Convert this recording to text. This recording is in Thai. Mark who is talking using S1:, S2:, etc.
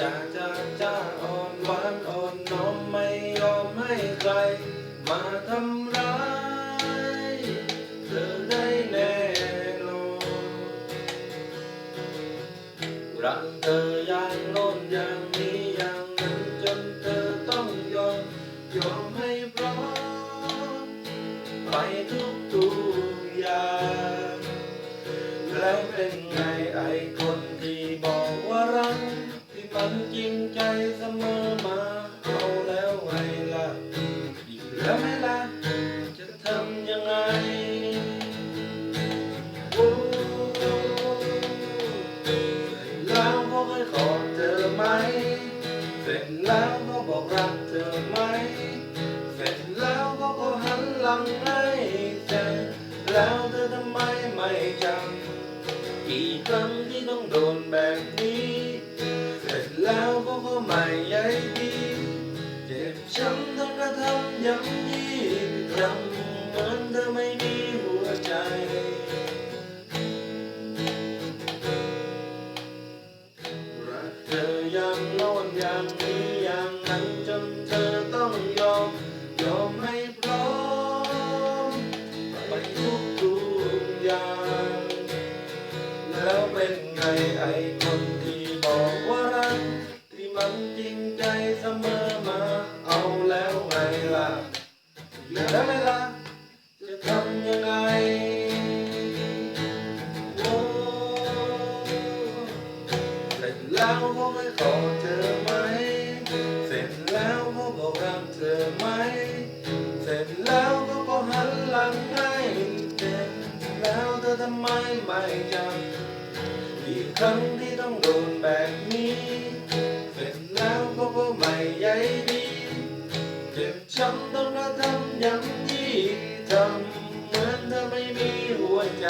S1: จะจาจ้าอ่อนหวานอ่อนน้อมไม่ยอมให้ใครมาทำร้ายเธอได้แน่นอนรักเธออย่างล้นอย่างนี้อย่างนั้นจนเธอต้องยอมยอมให้พร้อมไปทุกทุกอย่างแล้วเป็นไงไอคน ฉันจริงใจเสมอมาเอาแล้วไงล่ะอีกแล้วไหมล่ะจะทำยังไงโอ้เสร็จแล้วเขาเคยขอเธอไหม เสร็จแล้วเขาบอกรักเธอไหม เสร็จแล้วเขาก็หันหลังให้เสร็จแล้วเธอทำไมไม่จำกี่ครั้งที่ ไม่ใยดีเจ็บช้ำต้องกระทำย้ำยี่ทำเหมือนเธอไม่มีหัวใจรักเธออย่างโน้นอย่างนี้อย่างนั้นจนเธอต้องยอมยอมให้พร้อมไปทุกทุกอย่าง แล้วเป็นไงไอ้คนที่ แล้วไหมล่ะจะทำยังไงโอ้เสร็จแล้วเขาไม่ขอเธอไหม เสร็จแล้วเขาบอกรักเธอไหม เสร็จแล้วเขาก็หันหลังให้เจ็บแล้วเธอทำไมไม่จำอีกครั้งที่ต้องโดนแบบนี้ ฉันต้องกระทำอย่างที่ทำเหมือนเธอไม่มีหัวใจ